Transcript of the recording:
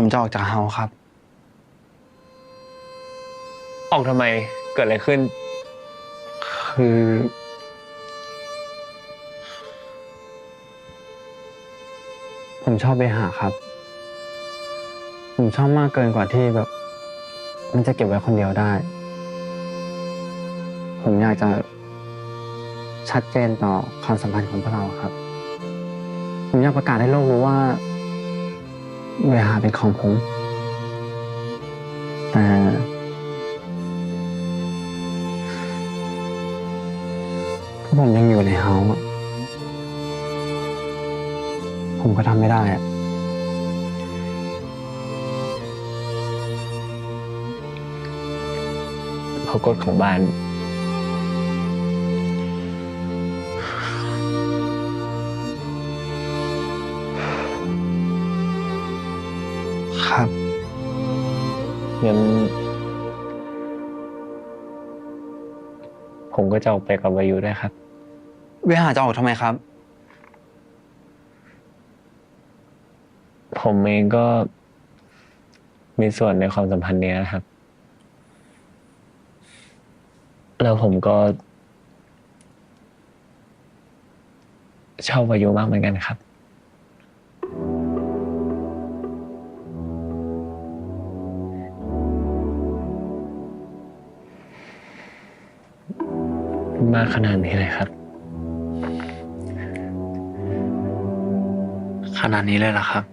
ผมจะออกจากเฮาครับ ออกทำไมเกิดอะไรขึ้น คือ ผมชอบไปหาครับ ผมชอบมากเกินกว่าที่แบบ มันจะเก็บไว้คนเดียวได้ ผมอยากจะชัดเจนต่อความสัมพันธ์ของพวกเราครับ ผมอยากประกาศให้โลกรู้ว่า เวหาเป็นของผม แต่ถ้าผมยังอยู่ในเฮาส์ผมก็ทำไม่ได้อะเพราะกฎของบ้าน ครับงั้นผมก็จะออกไปกับวายุด้วยครับ เวหาจะออกทำไมครับ ผมเองก็มีส่วนในความสัมพันธ์เนี้ยครับ แล้วผมก็ชอบวายุมากเหมือนกันครับ มากขนาดนี้เลยครับ ขนาดนี้เลยเหรอครับ